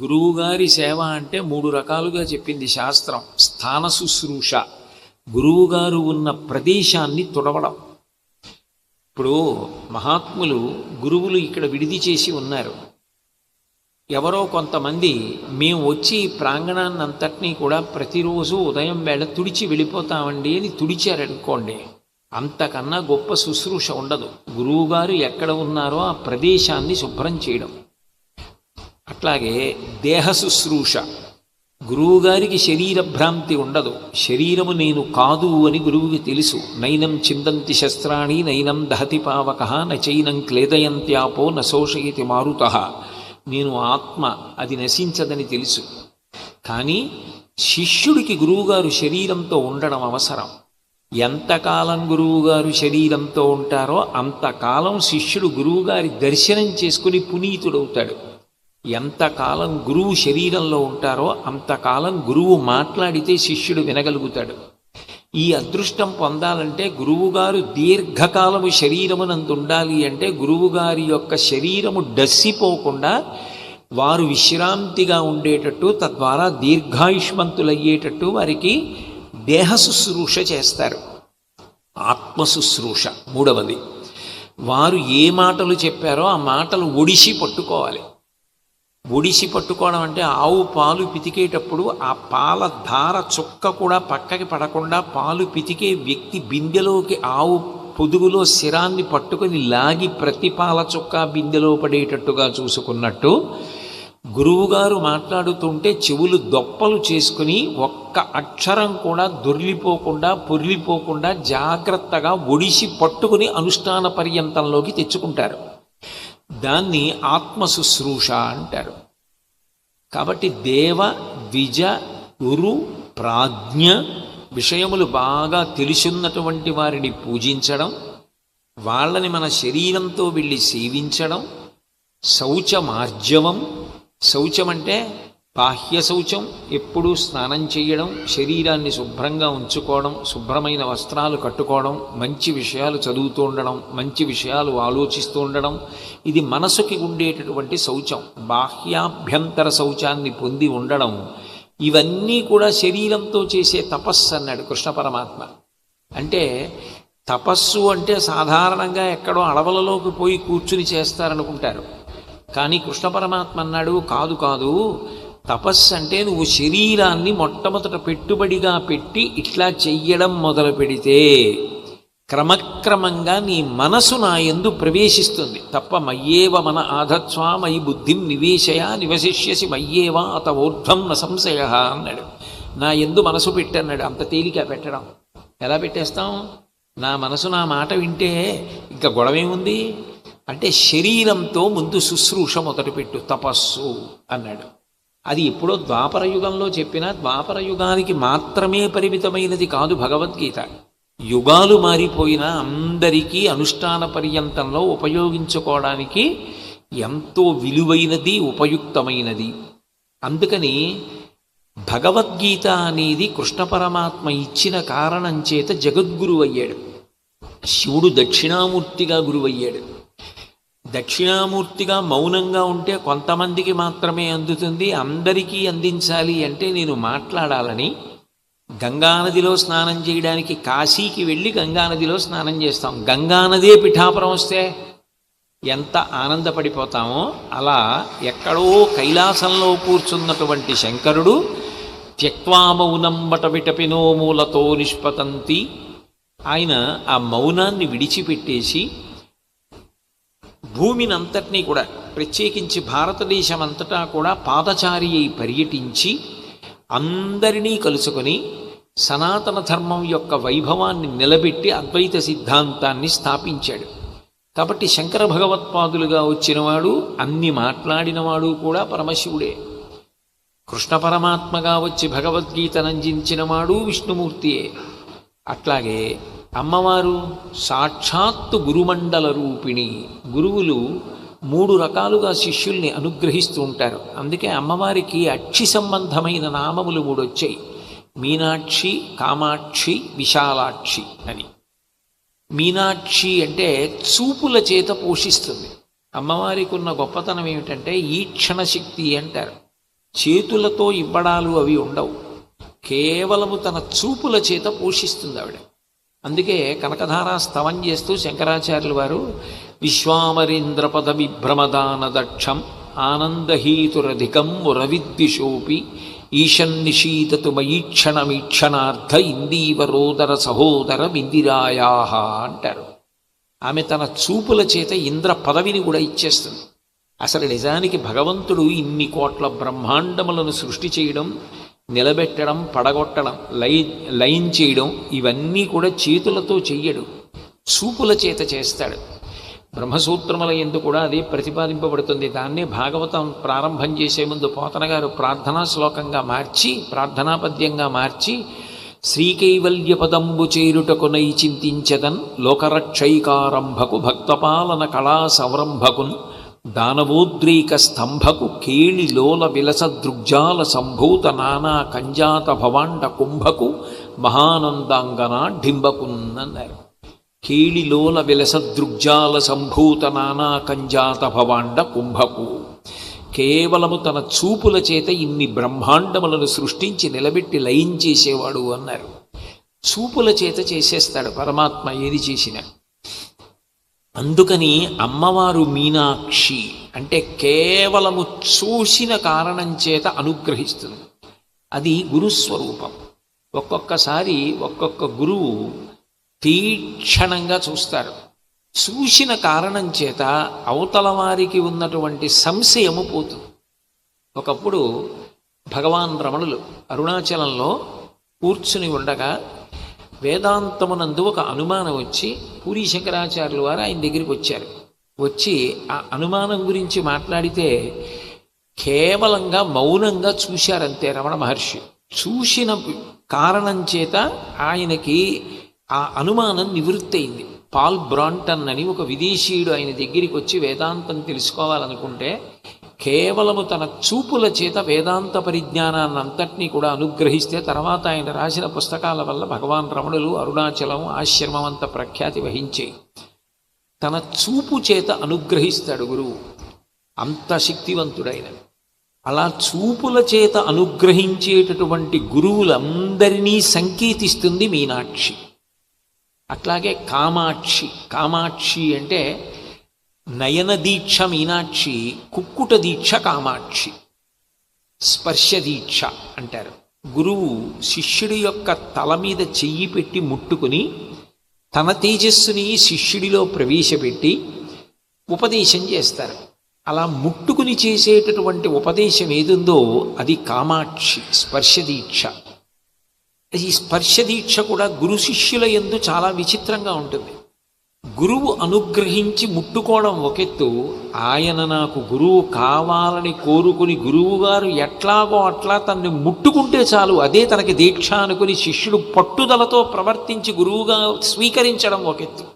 గురువుగారి సేవ అంటే మూడు రకాలుగా చెప్పింది శాస్త్రం. స్థాన శుశ్రూష గురువుగారు ఉన్న ప్రదేశాన్ని తుడవడం. ఇప్పుడు మహాత్ములు గురువులు ఇక్కడ విడిది చేసి ఉన్నారు. ఎవరో కొంతమంది మేము వచ్చి ప్రాంగణాన్ని అంతటినీ కూడా ప్రతిరోజు ఉదయం వేళ తుడిచి వెళ్ళిపోతామండి అని తుడిచారనుకోండి అంతకన్నా గొప్ప శుశ్రూష ఉండదు. గురువుగారు ఎక్కడ ఉన్నారో ఆ ప్రదేశాన్ని శుభ్రం చేయడం. అట్లాగే దేహ శుశ్రూష. గురువుగారికి శరీర భ్రాంతి ఉండదు. శరీరము నేను కాదు అని గురువుకి తెలుసు. నైనం చిందంతి శస్త్రాణి నైనం దహతి పావక నచైనం క్లేదయంత్యాపో నశోషయతి మారుత. నేను ఆత్మ అది నశించదని తెలుసు. కానీ శిష్యుడికి గురువుగారు శరీరంతో ఉండడం అవసరం. ఎంతకాలం గురువుగారు శరీరంతో ఉంటారో అంతకాలం శిష్యుడు గురువుగారి దర్శనం చేసుకుని పునీతుడవుతాడు. ఎంతకాలం గురువు శరీరంలో ఉంటారో అంతకాలం గురువు మాట్లాడితే శిష్యుడు వినగలుగుతాడు. ఈ అదృష్టం పొందాలంటే గురువుగారు దీర్ఘకాలము శరీరమునందు ఉండాలి అంటే గురువుగారి యొక్క శరీరము డస్సిపోకుండా వారు విశ్రాంతిగా ఉండేటట్టు తద్వారా దీర్ఘాయుష్మంతులయ్యేటట్టు వారికి దేహ శుశ్రూష చేస్తారు. ఆత్మ శుశ్రూష మూడవది. వారు ఏ మాటలు చెప్పారో ఆ మాటలు ఒడిసి పట్టుకోవాలి. ఒడిసి పట్టుకోవడం అంటే ఆవు పాలు పితికేటప్పుడు ఆ పాల ధార చుక్క కూడా పక్కకి పడకుండా పాలు పితికే వ్యక్తి బిందెలోకి ఆవు పొదుగులో శిరాన్ని పట్టుకొని లాగి ప్రతి పాల చుక్క బిందెలో పడేటట్టుగా చూసుకున్నట్టు గురువుగారు మాట్లాడుతుంటే చెవులు దొప్పలు చేసుకుని ఒక్క అక్షరం కూడా దొర్లిపోకుండా పొర్లిపోకుండా జాగ్రత్తగా ఒడిసి పట్టుకుని అనుష్ఠాన పర్యంతంలోకి తెచ్చుకుంటారు. దాన్ని ఆత్మ శుశ్రూష అంటారు. కాబట్టి దేవ ద్విజ గురు ప్రాజ్ఞ విషయములు బాగా తెలుసున్నటువంటి వారిని పూజించడం వాళ్ళని మన శరీరంతో వెళ్ళి సేవించడం శౌచమార్జవం శౌచం అంటే బాహ్య శౌచం ఎప్పుడూ స్నానం చేయడం శరీరాన్ని శుభ్రంగా ఉంచుకోవడం శుభ్రమైన వస్త్రాలు కట్టుకోవడం మంచి విషయాలు చదువుతూ ఉండడం మంచి విషయాలు ఆలోచిస్తూ ఉండడం ఇది మనసుకి ఉండేటటువంటి శౌచం. బాహ్యాభ్యంతర శౌచాన్ని పొంది ఉండడం ఇవన్నీ కూడా శరీరంతో చేసే తపస్సు అన్నాడు కృష్ణ పరమాత్మ. అంటే తపస్సు అంటే సాధారణంగా ఎక్కడో అడవులలోకి పోయి కూర్చుని చేస్తారనుకుంటారు. కానీ కృష్ణ పరమాత్మ అన్నాడు కాదు కాదు తపస్సు అంటే నువ్వు శరీరాన్ని మొట్టమొదట పెట్టుబడిగా పెట్టి ఇట్లా చెయ్యడం మొదలు పెడితే క్రమక్రమంగా నీ మనసు నా ఎందు ప్రవేశిస్తుంది. తప్ప మయ్యేవ మన ఆధత్వా మయి బుద్ధిం నివేశయ నివశిష్యసి మయ్యేవా అత ఊర్ధ్వం న సంశయ అన్నాడు. నా ఎందు మనసు పెట్టన్నాడు. అంత తేలిక పెట్టడం. ఎలా పెట్టేస్తాం? నా మనసు నా మాట వింటే ఇంకా గొడవేముంది? అంటే శరీరంతో ముందు శుశ్రూష మొదలుపెట్టు. తపస్సు అన్నాడు. అది ఎప్పుడో ద్వాపర యుగంలో చెప్పినా ద్వాపర యుగానికి మాత్రమే పరిమితమైనది కాదు భగవద్గీత. యుగాలు మారిపోయినా అందరికీ అనుష్ఠాన పర్యంతంలో ఉపయోగించుకోవడానికి ఎంతో విలువైనది ఉపయుక్తమైనది. అందుకని భగవద్గీత అనేది కృష్ణ పరమాత్మ ఇచ్చిన కారణం చేత జగద్గురు అయ్యాడు శివుడు దక్షిణామూర్తిగా గురువయ్యాడు. దక్షిణామూర్తిగా మౌనంగా ఉంటే కొంతమందికి మాత్రమే అందుతుంది అందరికీ అందించాలి అంటే నేను మాట్లాడాలని గంగానదిలో స్నానం చేయడానికి కాశీకి వెళ్ళి గంగానదిలో స్నానం చేస్తాం. గంగానదే పిఠాపురం వస్తే ఎంత ఆనందపడిపోతామో అలా ఎక్కడో కైలాసంలో కూర్చున్నటువంటి శంకరుడు త్యక్వా మౌనం విటపినో మూలతో నిష్పతంతి. ఆయన ఆ మౌనాన్ని విడిచిపెట్టేసి భూమిని అంతటినీ కూడా ప్రత్యేకించి భారతదేశం అంతటా కూడా పాదచారి అయి పర్యటించి అందరినీ కలుసుకొని సనాతన ధర్మం యొక్క వైభవాన్ని నిలబెట్టి అద్వైత సిద్ధాంతాన్ని స్థాపించాడు. కాబట్టి శంకర భగవత్పాదులుగా వచ్చినవాడు అన్ని మాట్లాడినవాడు కూడా పరమశివుడే. కృష్ణ పరమాత్మగా వచ్చి భగవద్గీతనందించినవాడు విష్ణుమూర్తియే. అట్లాగే అమ్మవారు సాక్షాత్తు గురుమండల రూపిణి. గురువులు మూడు రకాలుగా శిష్యుల్ని అనుగ్రహిస్తూ ఉంటారు. అందుకే అమ్మవారికి అక్షి సంబంధమైన నామములు మూడు వచ్చాయి. మీనాక్షి కామాక్షి విశాలాక్షి అని. మీనాక్షి అంటే చూపుల చేత పోషిస్తుంది. అమ్మవారికి ఉన్న గొప్పతనం ఏమిటంటే ఈక్షణ శక్తి అంటారు. చేతులతో ఇవ్వడాలు అవి ఉండవు. కేవలము తన చూపుల చేత పోషిస్తుంది ఆవిడ. అందుకే కనకధార స్తవం చేస్తూ శంకరాచార్యుల వారు విశ్వామరీంద్రపద విభ్రమదాన దక్షం ఆనందహీతురధికం మురవిద్విషోపి ఈశన్నిశీతతు మయీక్షణమీక్షణార్థ ఇందీవరోదర సహోదర ఇందిరాయా అంటారు. ఆమె తన చూపుల చేత ఇంద్ర పదవిని కూడా ఇచ్చేస్తుంది. అసలు నిజానికి భగవంతుడు ఇన్ని కోట్ల బ్రహ్మాండములను సృష్టి చేయడం నిలబెట్టడం పడగొట్టడం లై లైన్ చేయడం ఇవన్నీ కూడా చేతులతో చెయ్యడు. చూపుల చేత చేస్తాడు. బ్రహ్మసూత్రముల ఎందు కూడా అదే ప్రతిపాదింపబడుతుంది. దాన్నే భాగవతం ప్రారంభం చేసే ముందు పోతన గారు ప్రార్థనా శ్లోకంగా మార్చి ప్రార్థనాపద్యంగా మార్చి శ్రీకైవల్య పదంబు చేరుటకునై చింతించదన్ లోకరక్షైకారంభకు భక్తపాలన కళా సంరంభకున్ దానవోద్రీక స్తంభకు కేళిలోల విలస దృగ్జాల సంభూత నానా కంజాత భవాండ కుంభకు మహానందాంగన డింబకున్నన్నారు కేళిలోల విలస దృగ్జాల సంభూత నానా కంజాత భవాండ కుంభకు. కేవలము తన చూపుల చేత ఇన్ని బ్రహ్మాండములను సృష్టించి నిలబెట్టి లయించేసేవాడు అన్నారు. చూపుల చేత చేసేస్తాడు పరమాత్మ ఏది చేసినా. అందుకని అమ్మవారు మీనాక్షి అంటే కేవలము చూసిన కారణం చేత అనుగ్రహిస్తుంది. అది గురుస్వరూపం ఒక్కొక్కసారి ఒక్కొక్క గురువు తీక్షణంగా చూస్తారు. చూసిన కారణం చేత అవతల వారికి ఉన్నటువంటి సంశయము పోతుంది. ఒకప్పుడు భగవాన్ రమణులు అరుణాచలంలో కూర్చుని ఉండగా వేదాంతమునందు ఒక అనుమానం వచ్చి పూరి శంకరాచార్యుల వారు ఆయన దగ్గరికి వచ్చారు. వచ్చి ఆ అనుమానం గురించి మాట్లాడితే కేవలంగా మౌనంగా చూశారంతే రమణ మహర్షి. చూసిన కారణం చేత ఆయనకి ఆ అనుమానం నివృత్తి అయింది పాల్ బ్రాంటన్ అని ఒక విదేశీయుడు ఆయన దగ్గరికి వచ్చి వేదాంతం తెలుసుకోవాలనుకుంటే కేవలము తన చూపుల చేత వేదాంత పరిజ్ఞానాన్ని అంతటినీ కూడా అనుగ్రహిస్తే తర్వాత ఆయన రాసిన పుస్తకాల వల్ల భగవాన్ రమణులు అరుణాచలం ఆశ్రమం అంత ప్రఖ్యాతి వహించే. తన చూపు చేత అనుగ్రహిస్తాడు గురువు. అంత శక్తివంతుడైన. అలా చూపుల చేత అనుగ్రహించేటటువంటి గురువులందరినీ సంకేతిస్తుంది మీనాక్షి. అట్లాగే కామాక్షి. కామాక్షి అంటే నయన దీక్ష మీనాక్షి కుక్కుట దీక్ష కామాక్షి. స్పర్శ దీక్ష అంటారు. గురువు శిష్యుడి యొక్క తల మీద చెయ్యి పెట్టి ముట్టుకుని తన తేజస్సుని శిష్యుడిలో ప్రవేశపెట్టి ఉపదేశం చేస్తారు. అలా ముట్టుకుని చేసేటటువంటి ఉపదేశం ఏదుందో అది కామాక్షి స్పర్శ దీక్ష ఈ స్పర్శ దీక్ష కూడా గురు శిష్యుల ఎందు చాలా విచిత్రంగా ఉంటుంది. గురువు అనుగ్రహించి ముట్టుకోవడం ఒకెత్తు ఆయన నాకు గురువు కావాలని కోరుకుని గురువుగారు ఎట్లాగో అట్లా తన్ని ముట్టుకుంటే చాలు. అదే తనకి దీక్ష అనుకుని శిష్యుడు పట్టుదలతో ప్రవర్తించి గురువుగా స్వీకరించడం ఒకెత్తు.